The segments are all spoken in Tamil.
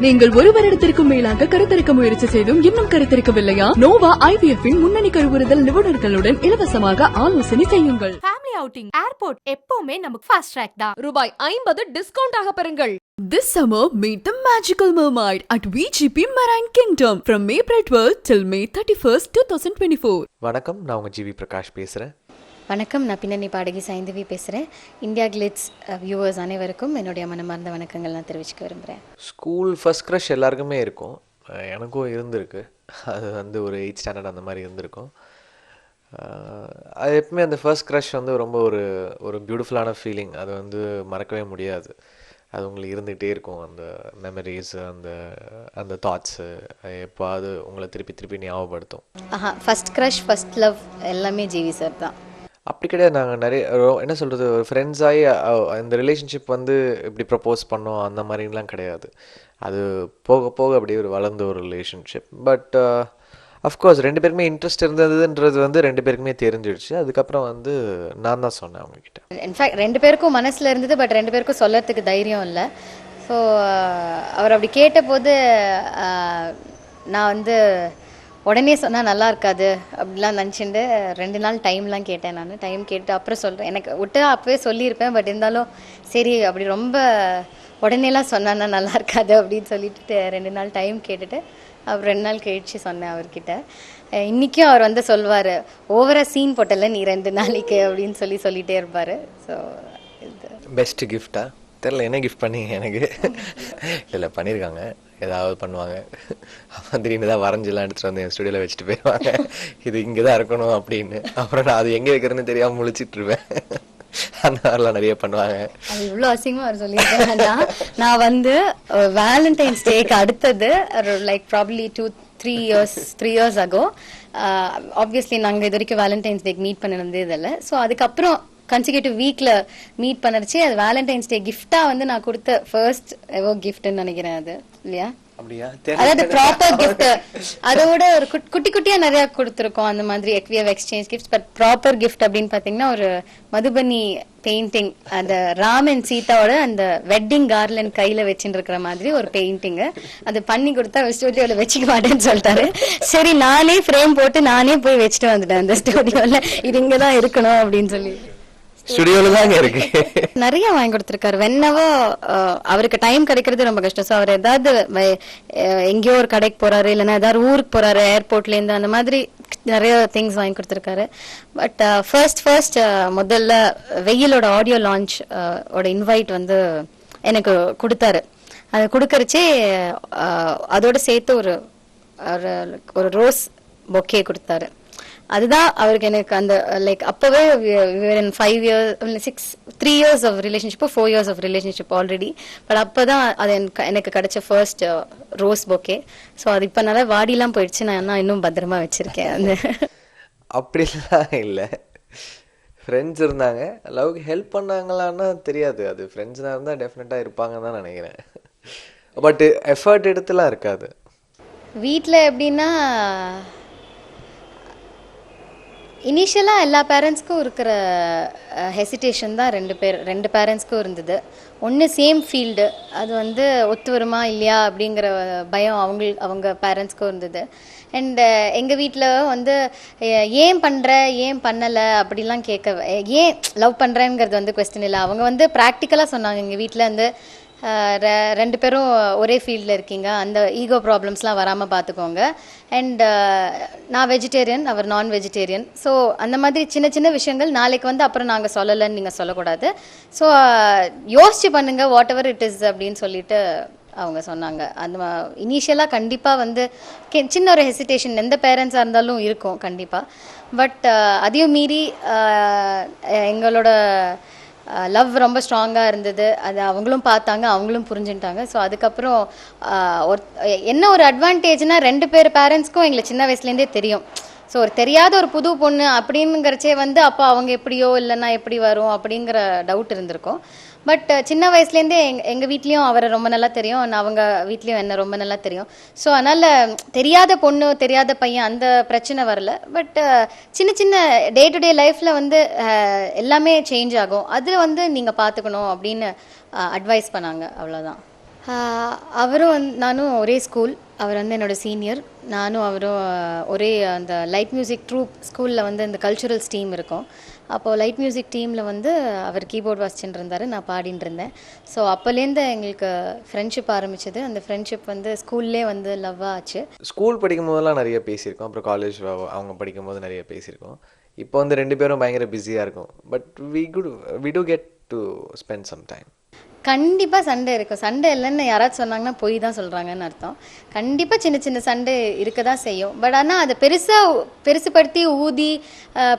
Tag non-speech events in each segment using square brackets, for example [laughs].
நீங்கள் ஒரு வருடத்திற்கும் மேலாக கருத்தரிக்க முயற்சி செய்தும் இன்னும் கருத்தரிக்கவில்லையா? நோவா ஐவிஎஃப் இன் முன்னணி கருவுறுதல் நிபுணர்களுடன் இலவசமாக ஆலோசனை செய்யுங்கள். ஃபேமிலி அவுட்டிங் ஏர்போர்ட் எப்பவுமே நமக்கு ஃபாஸ்ட் ட்ராக் தான். ரூபாய் ஐம்பது டிஸ்கவுண்ட் ஆக பெறுங்கள். This summer, meet the magical mermaid at VGP Marine Kingdom from April 12th till May 31st, 2024. வணக்கம் நான் உங்கள் ஜிவி பிரகாஷ் பேசுகிறேன் வணக்கம். நான் பின்னணி பாடகி சைந்தவி பேசுகிறேன் இந்தியா கிளிட்ஸ் வியூவர்ஸ் அனைவருக்கும் என்னுடைய மனமார்ந்த வணக்கங்கள் நான் தெரிவிச்சுக்க விரும்புகிறேன் ஸ்கூல் ஃபர்ஸ்ட் க்ரஷ் எல்லாருக்குமே இருக்கும். எனக்கும் இருந்திருக்கு. அது வந்து ஒரு எயிட் ஸ்டாண்டர்ட் அந்த மாதிரி இருந்திருக்கும். அது எப்பவுமே அந்த ஃபர்ஸ்ட் க்ரஷ் வந்து ரொம்ப ஒரு ஒரு பியூட்டிஃபுல்லான ஃபீலிங் அது வந்து மறக்கவே முடியாது. அது உங்களுக்கு இருந்துகிட்டே இருக்கும். அந்த மெமரிஸ் அந்த அந்த தாட்ஸு எப்போ அது உங்களை திருப்பி திருப்பி ஞாபகப்படுத்தும். ஆஹா ஃபர்ஸ்ட் க்ரஷ் ஃபர்ஸ்ட் லவ் எல்லாமே ஜிவி சார் தான். அப்படி கிடையாது. நாங்கள் நிறைய என்ன சொல்கிறது ஒரு ஃப்ரெண்ட்ஸாகி இந்த ரிலேஷன்ஷிப் வந்து இப்படி ப்ரப்போஸ் பண்ணோம் அந்த மாதிரிலாம் கிடையாது. அது போக போக அப்படியே ஒரு வளர்ந்த ஒரு ரிலேஷன்ஷிப் பட் அஃப்கோர்ஸ் ரெண்டு பேருக்குமே இன்ட்ரெஸ்ட் இருந்ததுன்றது வந்து ரெண்டு பேருக்குமே தெரிஞ்சிடுச்சு. அதுக்கப்புறம் வந்து நான் தான் சொன்னேன் அவங்கக்கிட்ட இன்ஃபேக்ட் ரெண்டு பேருக்கும் மனசில் இருந்தது பட் ரெண்டு பேருக்கும் சொல்லறதுக்கு தைரியம் இல்லை. ஸோ அவர் அப்படி கேட்டபோது நான் வந்து உடனே சொன்னால் நல்லா இருக்காது அப்படிலாம் நினச்சிட்டு ரெண்டு நாள் டைம்லாம் கேட்டேன் நான். டைம் கேட்டு அப்புறம் சொல்கிறேன் எனக்கு விட்டு அப்போவே சொல்லியிருப்பேன் பட் இருந்தாலும் சரி அப்படி ரொம்ப உடனேலாம் சொன்னான்னா நல்லா இருக்காது அப்படின்னு சொல்லிட்டு ரெண்டு நாள் டைம் கேட்டுட்டு அப்புறம் ரெண்டு நாள் கழிச்சு சொன்னேன் அவர்கிட்ட. இன்றைக்கும் அவர் வந்து சொல்வார் ஓவராக சீன் போட்டல நீ ரெண்டு நாளைக்கு அப்படின்னு சொல்லி சொல்லிகிட்டே இருப்பார். ஸோ இது. பெஸ்ட் கிஃப்டா தெரில என்ன கிஃப்ட் பண்ணீங்க எனக்கு? இல்லை பண்ணியிருக்காங்க ஏதாவது பண்ணுவாங்க. அப்புறம் திடீர்னு தான் வரைஞ்செல்லாம் எடுத்துகிட்டு வந்து என் ஸ்டுடியோவில் வச்சுட்டு போயிடுவாங்க இது இங்கே தான் இருக்கணும் அப்படின்னு. அப்புறம் நான் அது எங்கே இருக்கிறேன்னு தெரியாமல் முழிச்சிட்டு இருப்பேன் அந்த மாதிரிலாம் நிறைய பண்ணுவாங்க. அது இவ்வளோ அசிங்கமாக அவர் சொல்லியிருக்கேன். நான் வந்து வேலண்டைன்ஸ் டேக்கு அடுத்தது like probably two three years three years ஆகும் ஆப்வியஸ்லி நாங்கள் இது வரைக்கும் வேலண்டைன்ஸ் டேக்கு மீட் பண்ணினது இதில் ஸோ அதுக்கப்புறம் கன்சிகூட்டிவ் வீக்ல மீட் பண்ணறச்சு அது வேலண்டைன்ஸ் டே கிஃப்டா வந்து நான் கொடுத்த ஃபர்ஸ்ட் எவோ கிஃப்ட்னு நினைக்கிறேன் அது. இல்லையா? அதாவது ப்ராப்பர் கிஃப்ட் அதோட ஒரு குட்- குட்டி குட்டியா நிறைய கொடுத்துருக்கோம். அந்த மாதிரி have exchange gifts but proper gift அப்படின்னு பாத்தீங்கன்னா ஒரு மதுபனி பெயிண்டிங் அந்த ராம் அண்ட் சீதாவோட அந்த வெட்டிங் கார்லன் கையில வச்சுட்டு இருக்கிற மாதிரி ஒரு பெயிண்டிங் அது பண்ணி கொடுத்தா ஸ்டுடியோல வச்சுக்க மாட்டேன்னு சொல்லிட்டாரு. சரி நானே ஃப்ரேம் போட்டு நானே போய் வச்சுட்டு வந்துட்டேன் அந்த ஸ்டுடியோல இது இங்கதான் இருக்கணும் அப்படின்னு சொல்லி. ஸ்டுடியோல தாங்க இருக்கு. நிறைய வாங்கி கொடுத்துருக்காரு. வென்னவோ uh, அவருக்கு டைம் கிடைக்கிறது ரொம்ப கஷ்டம். ஸோ அவர் ஏதாவது எங்கேயோ ஒரு கடைக்கு போறாரு இல்லைன்னா ஏதாவது ஊருக்கு போறாரு ஏர்போர்ட்ல இருந்து அந்த மாதிரி நிறைய திங்ஸ் வாங்கி கொடுத்துருக்காரு. But first uh, first uh, முதல்ல வெயிலோட ஆடியோ லான்ச் ஓட இன்வைட் வந்து எனக்கு கொடுத்தாரு. அது கொடுக்கறச்சே அதோட சேர்த்து ஒரு- ஒரு ரோஸ் பொக்கே கொடுத்தாரு. அதுதான் அவருக்கு எனக்கு அந்த லைக் அப்பவே five years six three years of relationship four years of relationship already but அப்பதான் அது எனக்கு எனக்கு கிடைச்ச ஃபர்ஸ்ட் ரோஸ் பொக்கே ஸோ அது இப்போ நல்லா வாடிலாம் போயிடுச்சு. நான் ஆனா இன்னும் பத்திரமா வச்சிருக்கேன் அந்த. அப்படிலாம் இல்லை. ஃப்ரெண்ட்ஸ் இருந்தாங்க. லவ்க்கு ஹெல்ப் பண்ணாங்களான்னா தெரியாது. அது ஃப்ரெண்ட்ஸ்னா இருந்தால் டெஃபினட்டாக இருப்பாங்கன்னு தான் நினைக்கிறேன். பட் எஃபர்ட் எடுத்துலாம் இருக்காது. வீட்டில் எப்படின்னா இனிஷியலாக எல்லா பேரண்ட்ஸ்க்கும் இருக்கிற ஹெசிடேஷன் தான் ரெண்டு பேர் ரெண்டு பேரண்ட்ஸ்க்கும் இருந்தது. ஒன்று சேம் ஃபீல்டு அது வந்து ஒத்து வருமா இல்லையா அப்படிங்கிற பயம் அவங்க அவங்க பேரண்ட்ஸ்க்கும் இருந்தது. அண்டு எங்கள் வீட்டில் வந்து ஏன் பண்ணுற ஏன் பண்ணலை அப்படிலாம் கேட்க ஏன் லவ் பண்ணுறேங்கிறது வந்து கொஸ்டின் இல்லை. அவங்க வந்து ப்ராக்டிக்கலாக சொன்னாங்க. எங்கள் வீட்டில் வந்து ரெண்டு பேரும் ஒரே ஃபீல்டில் இருக்கீங்க. அந்த ஈகோ ப்ராப்ளம்ஸ்லாம் வராமல் பார்த்துக்கோங்க அண்ட் நான் வெஜிடேரியன் அவர் நான் வெஜிடேரியன் ஸோ அந்த மாதிரி சின்ன சின்ன விஷயங்கள் நாளைக்கு வந்து அப்புறம் நாங்கள் சொல்லலைன்னு நீங்கள் சொல்லக்கூடாது. ஸோ யோசிச்சு பண்ணுங்கள் வாட் எவர் இட் இஸ் அப்படின்னு சொல்லிட்டு அவங்க சொன்னாங்க. அந்த இனிஷியலாக கண்டிப்பாக வந்து சின்ன ஒரு ஹெசிடேஷன் எந்த பேரண்ட்ஸாக இருந்தாலும் இருக்கும் கண்டிப்பாக பட் அதையும் மீறி எங்களோட லவ் ரொம்ப ஸ்ட்ராங்காக இருந்தது. அது அவங்களும் பார்த்தாங்க அவங்களும் புரிஞ்சுட்டாங்க ஸோ அதுக்கப்புறம் ஒரு என்ன ஒரு அட்வான்டேஜ்னால் ரெண்டு பேர் பேரண்ட்ஸ்க்கும் எங்களை சின்ன வயசுலேருந்தே தெரியும். ஸோ ஒரு தெரியாத ஒரு புது பொண்ணு அப்படிங்கிறச்சே வந்து அப்போ அவங்க எப்படியோ இல்லைன்னா எப்படி வரும் அப்படிங்கிற டவுட் இருந்திருக்கும். பட் சின்ன வயசுலேருந்தே எங் எங்கள் வீட்லேயும் அவரை ரொம்ப நல்லா தெரியும். நான் அவங்க வீட்லேயும் என்ன ரொம்ப நல்லா தெரியும். ஸோ அதனால் தெரியாத பொண்ணு தெரியாத பையன் அந்த பிரச்சனை வரல. பட் சின்ன சின்ன டே டு டே லைஃப்பில் வந்து எல்லாமே சேஞ்ச் ஆகும். அதில் வந்து நீங்கள் பார்த்துக்கணும் அப்படின்னு அட்வைஸ் பண்ணாங்க. அவ்வளோதான் அவரும் வந்து நானும் ஒரே ஸ்கூல் அவர் வந்து என்னோடய சீனியர் நானும் அவரும் ஒரே அந்த லைட் மியூசிக் ட்ரூப் ஸ்கூலில் வந்து இந்த கல்ச்சுரல்ஸ் டீம் இருக்கும். அப்போது லைட் மியூசிக் டீமில் வந்து அவர் கீபோர்ட் வாசிச்சுட்டு இருந்தார். நான் பாடிட்டு இருந்தேன். ஸோ அப்போலேருந்து எங்களுக்கு ஃப்ரெண்ட்ஷிப் ஆரம்பிச்சது. அந்த ஃப்ரெண்ட்ஷிப் வந்து ஸ்கூல்லே வந்து லவ்வாக ஆச்சு. ஸ்கூல் படிக்கும் போதெல்லாம் நிறைய பேசியிருக்கோம். அப்புறம் காலேஜ் அவங்க படிக்கும் போது நிறைய பேசியிருக்கோம். இப்போ வந்து ரெண்டு பேரும் பயங்கர பிஸியாக இருக்கும். But we could we do get to spend some time கண்டிப்பாக சண்டை இருக்கும். சண்டை இல்லைன்னு யாராவது சொன்னாங்கன்னா பொய் தான் சொல்கிறாங்கன்னு அர்த்தம். கண்டிப்பாக சின்ன சின்ன சண்டை இருக்க தான் செய்யும். பட் ஆனால் அதை பெருசாக பெருசுப்படுத்தி ஊதி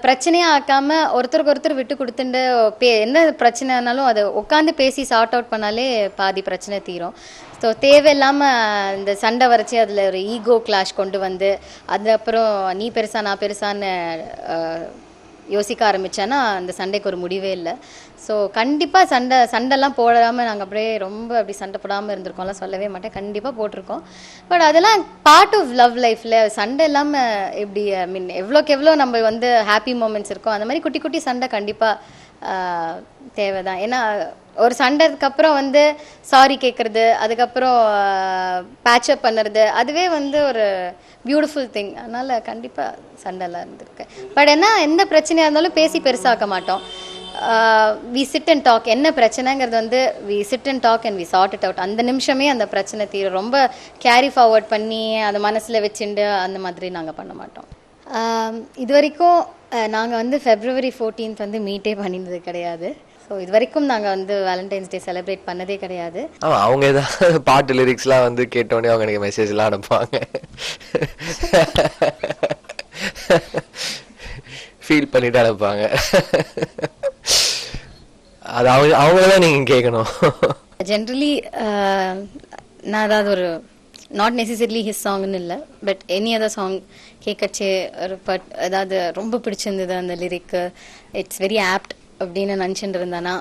பிரச்சனையாக ஆக்காமல் ஆக்காம ஒருத்தருக்கு ஒருத்தர் விட்டு கொடுத்துட்டு பே என்ன பிரச்சனைனாலும் அதை உட்காந்து பேசி சார்ட் அவுட் பண்ணாலே பாதி பிரச்சனை தீரும். ஸோ தேவையில்லாமல் இந்த சண்டை வரைச்சி அதில் ஒரு ஈகோ கிளாஷ் கொண்டு வந்து அது அப்புறம் நீ பெருசா நான் பெருசான்னு யோசிக்க ஆரம்பித்தேன்னா அந்த சண்டைக்கு ஒரு முடிவே இல்லை. ஸோ கண்டிப்பாக சண்டை சண்டைலாம் போடாமல் நாங்கள் அப்படியே ரொம்ப அப்படி சண்டை போடாமல் இருந்திருக்கோம்லாம் சொல்லவே மாட்டேன். கண்டிப்பாக போட்டிருக்கோம். பட் அதெல்லாம் பார்ட் ஆஃப் லவ் லைஃப்பில் சண்டை இல்லாமல் எப்படி ஐ மீன் எவ்வளோக்கு எவ்வளோ நம்ம வந்து ஹாப்பி மூமெண்ட்ஸ் இருக்கோ அந்த மாதிரி குட்டி குட்டி சண்டை கண்டிப்பாக தேவைதான். ஏன்னா ஒரு சண்டைக்கு அப்புறம் வந்து சாரி கேட்குறது அதுக்கப்புறம் பேட்சப் பண்ணுறது அதுவே வந்து ஒரு பியூட்டிஃபுல் திங் அதனால் கண்டிப்பாக சண்டைலாம் இருந்திருக்கு. பட் என்ன எந்த பிரச்சனையாக இருந்தாலும் பேசி பெருசாக்க மாட்டோம். வி சிட் அண்ட் டாக் என்ன பிரச்சனைங்கிறது வந்து we sit and talk and we sort it out அந்த நிமிஷமே அந்த பிரச்சனை தீரும். ரொம்ப கேரி ஃபார்வர்ட் பண்ணி அதை மனசில் வச்சுண்டு அந்த மாதிரி நாங்கள் பண்ண மாட்டோம். இது வரைக்கும் நாங்கள் வந்து ஃபெப்ரவரி 14th வந்து மீட்டே பண்ணினது கிடையாது. ஸோ இது வரைக்கும் நாங்கள் வந்து வேலண்டைன்ஸ் டே செலிப்ரேட் பண்ணதே கிடையாது. ஆமாம் அவங்க ஏதாவது [laughs] பாட்டு லிரிக்ஸ்லாம் வந்து கேட்டோடனே அவங்க எனக்கு மெசேஜ்லாம் அனுப்புவாங்க. [laughs] ஃபீல் பண்ணிட்டு அனுப்புவாங்க. அது அவங்க அவங்கள தான் நீங்கள் கேட்கணும் ஜென்ரலி [laughs] நான் ஏதாவது ஒரு நாட் நெசசரிலி ஹிஸ் சாங்னு இல்லை பட் எனி அதர் சாங் கேட்கச்சே ஒரு பட் ஏதாவது ரொம்ப பிடிச்சிருந்தது அந்த லிரிக்கு இட்ஸ் வெரி ஆப்ட் அப்படின்னு நினச்சிட்டு இருந்தானா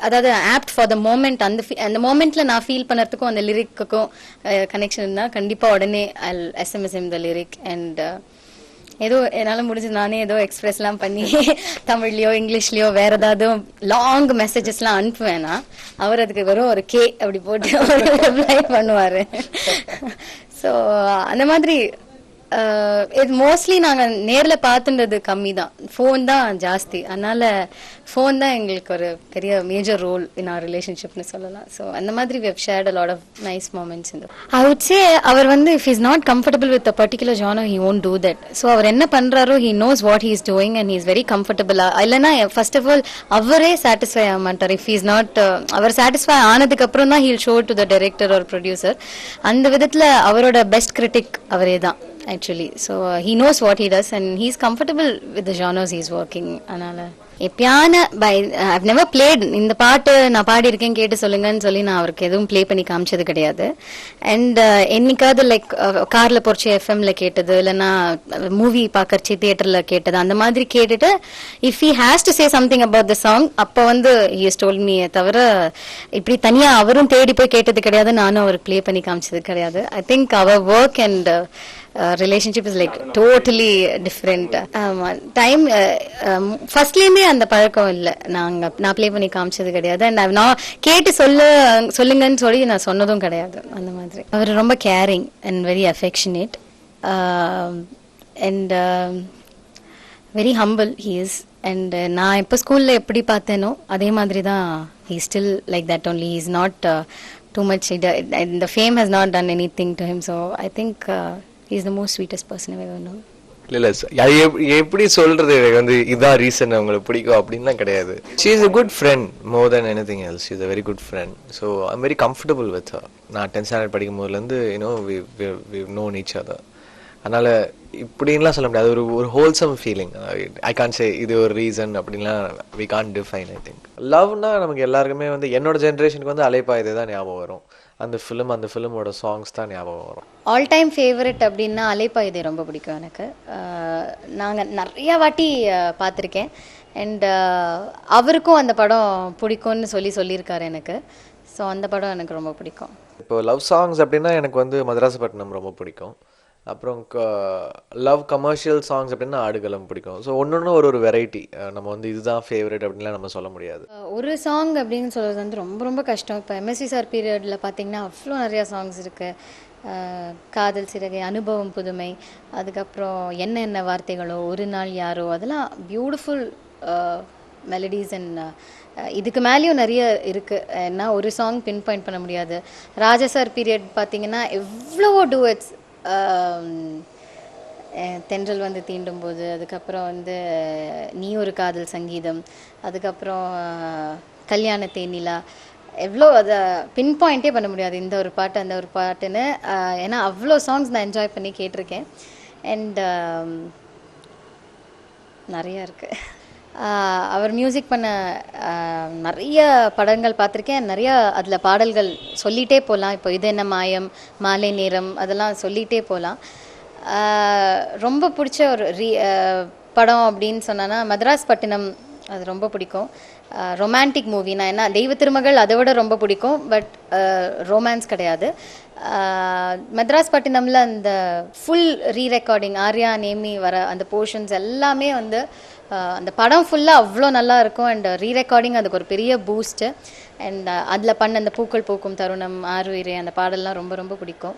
அதாவது ஆப்ட் ஃபார் த மோமெண்ட் அந்த அந்த மோமெண்ட்ல நான் ஃபீல் பண்ணுறதுக்கும் அந்த லிரிக்குக்கும் கனெக்ஷன் இருந்தால் கண்டிப்பாக உடனே I SMS the lyric and ஏதோ என்னால் முடிஞ்சது நானே ஏதோ எக்ஸ்பிரஸ்லாம் பண்ணி [laughs] தமிழ்லையோ இங்கிலீஷ்லையோ வேற ஏதாவது லாங் மெசேஜஸ்லாம் அனுப்புவேனா அவர் அதுக்கு வெறும் ஒரு கே அப்படி போட்டு ரிப்ளை பண்ணுவார். ஸோ அந்த மாதிரி இது மோஸ்ட்லி நாங்கள் நேரில் பார்த்துன்றது கம்மி தான் ஃபோன் தான் ஜாஸ்தி அதனால் ஃபோன் தான் எங்களுக்கு ஒரு பெரிய மேஜர் ரோல் இன் ஆர் ரிலேஷன்ஷிப்னு சொல்லலாம் ஸோ அந்த மாதிரி we shared lot of nice moments இந்த ஐ உட் சே அவர் வந்து if is not comfortable with a particular genre he won't do that so அவர் என்ன பண்ணுறாரோ he knows what he is doing and he is very கம்ஃபர்டபுளாக இல்லைனா ஃபர்ஸ்ட் ஆஃப் ஆல் அவரே சாட்டிஸ்ஃபை ஆக மாட்டார் இஃப் இஸ் நாட் அவர் சாட்டிஸ்ஃபை ஆனதுக்கப்புறம் தான் he'll show to the director or producer அந்த விதத்தில் அவரோட பெஸ்ட் கிரிட்டிக் அவரே தான் actually so he knows what he does and he is comfortable with the genres he's working அதனால எப்பயான பை ஐவ் நெவர் பிளேட் இந்த பாட்டு நான் பாடியிருக்கேன் கேட்டு சொல்லுங்கன்னு சொல்லி நான் அவருக்கு எதுவும் ப்ளே பண்ணி காமிச்சது கிடையாது. அண்ட் uh, என்னைக்காவது லைக் uh, காரில் போறச்சு எஃப்எம்ல கேட்டது இல்லைன்னா uh, மூவி பார்க்கறச்சு தியேட்டரில் கேட்டது அந்த மாதிரி கேட்டுட்டு if he has to say something about the song அப்போ வந்து ஹி ஹஸ் டோல் மீ தவிர இப்படி தனியாக அவரும் தேடி போய் கேட்டது கிடையாது நானும் அவருக்கு ப்ளே பண்ணி காமிச்சது கிடையாது. I think our work and relationship is like totally different time ஃபர்ஸ்ட்லேயுமே அந்த பழக்கம் இல்லை. நாங்கள் நான் ப்ளே பண்ணி காமிச்சது கிடையாது. அண்ட் நான் கேட்டு சொல்ல சொல்லுங்கன்னு சொல்லி நான் சொன்னதும் கிடையாது. அந்த மாதிரி. அவர் ரொம்ப caring and very affectionate and very humble he is and நான் இப்போ ஸ்கூலில் எப்படி பார்த்தேனோ அதே மாதிரி தான் he still like that only is not too much இந்த fame has not done anything to him so I think is the most sweetest person ever no இல்ல அது எப்படி சொல்றது வந்து இதான் ரீசன் உங்களுக்கு பிடிக்கும் அப்படின்லாம் கிடையாது. She is a good friend more than anything else is a very good friend so I'm very comfortable with நான் டென்த் ஸ்டாண்டர்ட் படிக்கும் போதுலேருந்து you know we know each other. அதனால இப்படின்லாம் சொல்ல முடியாது. ஒரு ஒரு wholesome feeling I can say இது ஒரு ரீசன் அப்படின்லாம் we can define I think லவ்னா நமக்கு எல்லாருக்குமே வந்து என்னோட ஜென்ரேஷனுக்கு வந்து அலைப்பாயுதே தான் ஞாபகம் வரும். அந்த ஃபிலிம் அந்த ஃபிலிமோட சாங்ஸ் தான் ஞாபகம் வரும். ஆல் டைம் ஃபேவரட் அப்படின்னா அலைப்பாயுதே ரொம்ப பிடிக்கும் எனக்கு. நாங்கள் நிறைய வாட்டி பார்த்திருக்கேன். அண்ட் அவருக்கும் அந்த படம் பிடிக்கும்னு சொல்லி சொல்லியிருக்காரு எனக்கு. ஸோ அந்த படம் எனக்கு ரொம்ப பிடிக்கும். இப்போ லவ் சாங்ஸ் அப்படின்னா எனக்கு வந்து மதராசப்பட்டினம் ரொம்ப பிடிக்கும். அப்புறம் லவ் கமர்ஷியல் சாங்ஸ் அப்படின்னா ஆடுகளம் பிடிக்கும். ஸோ ஒன்று ஒன்று ஒரு ஒரு வெரைட்டி நம்ம வந்து இதுதான் ஃபேவரட் அப்படின்லாம் நம்ம சொல்ல முடியாது. ஒரு சாங் அப்படின்னு சொல்கிறது வந்து ரொம்ப ரொம்ப கஷ்டம். இப்போ எம்எஸ்சி சார் பீரியடில் பார்த்தீங்கன்னா அவ்வளோ நிறையா சாங்ஸ் இருக்குது காதல் சிறகை அனுபவம் புதுமை அதுக்கப்புறம் என்ன என்ன வார்த்தைகளோ ஒரு நாள் யாரோ அதெல்லாம் பியூட்டிஃபுல் மெலடிஸ் அண்ட் இதுக்கு மேலேயும் நிறைய இருக்குது ஏன்னா ஒரு சாங் பின் பாயிண்ட் பண்ண முடியாது. ராஜா சார் பீரியட் பார்த்தீங்கன்னா எவ்வளோ டூவெட்ஸ் தென்றல் வந்து தீண்டும் போது அதுக்கப்புறம் வந்து நீ ஒரு காதல் சங்கீதம் அதுக்கப்புறம் கல்யாண தேனிலா எவ்வளோ அதை பின் பாயிண்டே பண்ண முடியாது. இந்த ஒரு பாட்டு அந்த ஒரு பாட்டுன்னு ஏன்னா அவ்வளோ சாங்ஸ் நான் என்ஜாய் பண்ணி கேட்டிருக்கேன். அண்ட் நிறையா இருக்குது அவர் மியூசிக் பண்ண நிறைய படங்கள் பார்த்துருக்கேன். நிறைய அதில் பாடல்கள் சொல்லிகிட்டே போகலாம் இப்போ இது என்ன மாயம் மாலை நேரம் அதெல்லாம் சொல்லிகிட்டே போகலாம் ரொம்ப பிடிச்ச ஒரு ரீ படம் அப்படின்னு சொன்னேன்னா மதராஸ் பட்டினம். அது ரொம்ப பிடிக்கும். ரொமான்டிக் மூவி நான் என்ன? தெய்வ திருமகள் அதை விட ரொம்ப பிடிக்கும் பட் ரொமான்ஸ் கிடையாது. மெத்ராஸ் பட்டினம்ல அந்த ஃபுல் ரீ ரெக்கார்டிங் ஆர்யா நேமி வர அந்த போர்ஷன்ஸ் எல்லாமே வந்து அந்த படம் ஃபுல்லாக அவ்வளோ நல்லா இருக்கும் அண்ட் ரீ ரெக்கார்டிங் அதுக்கு ஒரு பெரிய பூஸ்ட்டு அண்ட் அதில் பண்ண அந்த பூக்கள் பூக்கும் தருணம் ஆறு அந்த பாடல்லாம் ரொம்ப ரொம்ப பிடிக்கும்.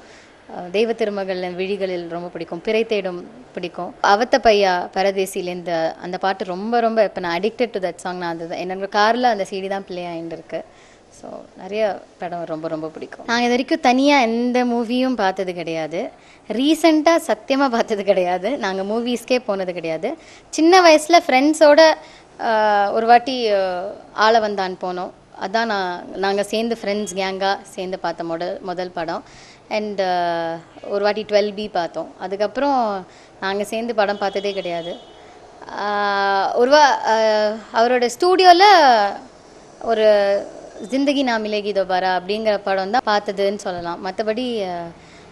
தெய்வ திருமகள் விழிகளில் ரொம்ப பிடிக்கும். பிறை தேடும் பிடிக்கும். அவத்த பையா பரதேசிலேருந்து அந்த பாட்டு ரொம்ப ரொம்ப இப்போ நான் அடிக்டட் டு தட் சாங் நான் அது என்னோட காரில் அந்த சீடி தான் பிளே ஆகிட்டு இருக்கு. ஸோ நிறைய படம் ரொம்ப ரொம்ப பிடிக்கும். நாங்கள் இது வரைக்கும் தனியாக எந்த மூவியும் பார்த்தது கிடையாது. ரீசெண்டாக சத்தியமாக பார்த்தது கிடையாது. நாங்கள் மூவிஸ்க்கே போனது கிடையாது. சின்ன வயசில் ஃப்ரெண்ட்ஸோட ஒரு வாட்டி ஆள வந்தான் போனோம். அதான் நான் நாங்கள் சேர்ந்து ஃப்ரெண்ட்ஸ் கேங்காக சேர்ந்து பார்த்த முதல் முதல் படம். அண்ட் uh, ஒரு வாட்டி டுவெல் பி பார்த்தோம். அதுக்கப்புறம் நாங்கள் சேர்ந்து படம் பார்த்ததே கிடையாது. ஒரு வா அவரோட ஸ்டூடியோவில் ஒரு ஜிந்தகி நா மிலேகி தோபாரா அப்படிங்கிற படம் தான் பார்த்ததுன்னு சொல்லலாம். மற்றபடி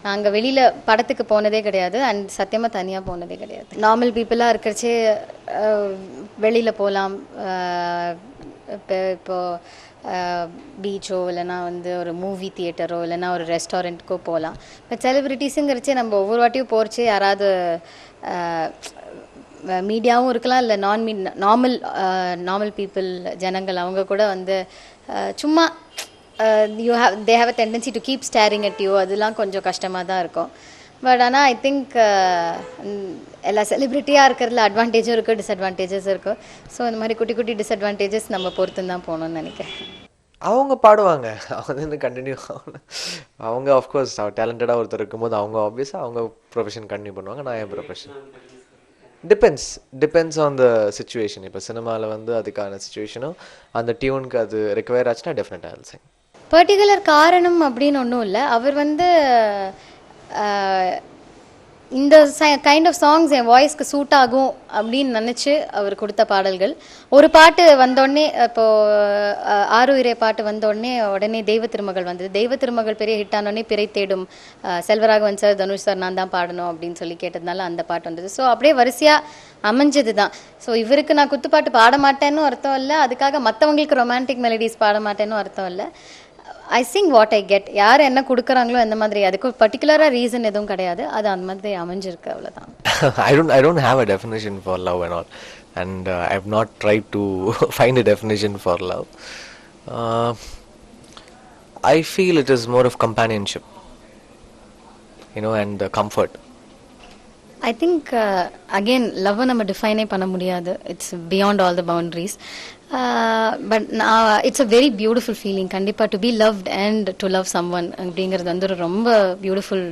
நாங்கள் வெளியில் படத்துக்கு போனதே கிடையாது. அண்ட் சத்தியமாக தனியாக போனதே கிடையாது. நார்மல் பீப்புளாக இருக்கிறச்சே வெளியில் போகலாம் இப்போ இப்போது பீச்சோ இல்லைன்னா வந்து ஒரு மூவி தியேட்டரோ இல்லைனா ஒரு ரெஸ்டாரண்ட்டுக்கோ போகலாம். இப்போ செலிப்ரிட்டிஸுங்கிறச்சே நம்ம ஒவ்வொரு வாட்டியும் போகிறச்சே யாராவது மீடியாவும் இருக்கலாம் இல்லை நான் மீ நார்மல் நார்மல் பீப்புள் ஜனங்கள் அவங்க கூட வந்து சும்மா you have they have a tendency to keep staring at you அதெல்லாம் கொஞ்சம் கஷ்டமாக தான் இருக்கும். பட் ஆனால் ஐ திங்க் எல்லா செலிப்ரிட்டியாக இருக்கிறதுல அட்வான்டேஜும் இருக்குது டிஸ்அட்வான்டேஜஸ் இருக்குது ஸோ இந்த மாதிரி குட்டி குட்டி டிஸ்அட்வான்டேஜஸ் நம்ம பொறுத்து தான் போகணும்னு நினைக்கிறேன். அவங்க பாடுவாங்க. அவங்க வந்து கண்டினியூ அவங்க ஆஃப்கோர்ஸ் டேலண்டடாக ஒருத்தர் இருக்கும்போது அவங்க ஆப்வியஸாக அவங்க ப்ரொஃபஷன் கண்டினியூ பண்ணுவாங்க. நான் என் profession depends depends on the situation இப்போ சினிமாவில் வந்து அதுக்கான சுச்சுவேஷனும் அந்த டியூனுக்கு அது ரெக்வயர் ஆச்சுன்னா டெஃபினட்டாக ஆல்சிங் பர்டிகுலர் காரணம் அப்படின்னு ஒன்றும் இல்லை. அவர் வந்து இந்த கைண்ட் ஆஃப் சாங்ஸ் என் வாய்ஸ்க்கு சூட் ஆகும் அப்படின்னு நினச்சி அவர் கொடுத்த பாடல்கள். ஒரு பாட்டு வந்தோடனே இப்போ அஹ், பாட்டு வந்தோடனே உடனே தெய்வ திருமகள் வந்தது. தெய்வ திருமகள் பெரிய ஹிட் ஆனோடனே பிறை தேடும் செல்வராகவன் சார் தனுஷ் சார் நான் தான் பாடணும் அப்படின்னு சொல்லி கேட்டதுனால அந்த பாட்டு வந்தது. ஸோ அப்படியே வரிசையாக அமைஞ்சது தான். ஸோ இவருக்கு நான் குத்துப்பாட்டு பாட மாட்டேன்னு அர்த்தம் இல்லை. அதுக்காக மற்றவங்களுக்கு ரொமான்டிக் மெலடிஸ் பாட மாட்டேன்னு அர்த்தம் இல்லை. I sing what I get யார் என்ன கொடுக்குறாங்களோ அந்த மாதிரி அதுக்கு பர்டிகுலராக ரீசன் எதுவும் கிடையாது அது அந்த மாதிரி அமைஞ்சிருக்கு அவ்வளோதான் I don't I don't have a definition for love and all and I have not try to find a definition for love I feel it is more of companionship you know and comfort I think again லவ்வை நம்ம டிஃபைனே பண்ண முடியாது. It's beyond all the boundaries but நான் it's a very beautiful feeling கண்டிப்பாக to be loved and to love someone அப்படிங்கிறது வந்து ஒரு ரொம்ப பியூட்டிஃபுல்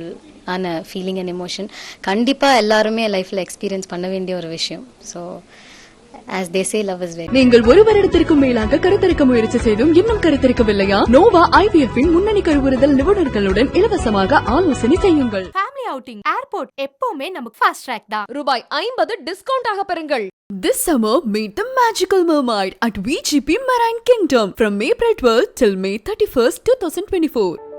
ஆன ஃபீலிங் அண்ட் எமோஷன் கண்டிப்பாக எல்லாருமே லைஃப்பில் எக்ஸ்பீரியன்ஸ் பண்ண வேண்டிய ஒரு விஷயம். So as they say love is very நீங்கள் ஒரு வருடத்திற்கும் மேலாக கருத்தரிக்க முயற்சி செய்தும் இன்னும் கருத்தரிக்கவில்லையா? நோவா ஐவிஎஃப் இன் முன்னணி கருவுறுதல் நிபுணர்களுடன் இலவசமாக ஆலோசனை செய்யுங்கள். ஃபேமிலி அவுட்டிங் ஏர்போர்ட் எப்பவுமே நமக்கு ஃபாஸ்ட் ட்ராக் தான். ரூபாய் ஐம்பது டிஸ்கவுண்ட் ஆக பெறுங்கள். This summer, meet the magical mermaid at VGP Marine Kingdom from April 12th till May 31st, 2024.